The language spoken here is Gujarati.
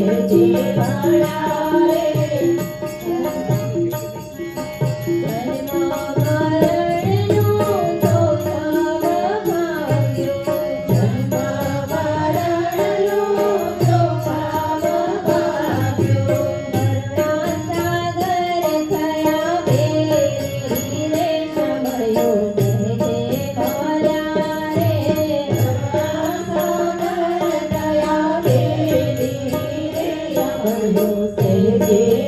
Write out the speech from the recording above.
જે જે fazer.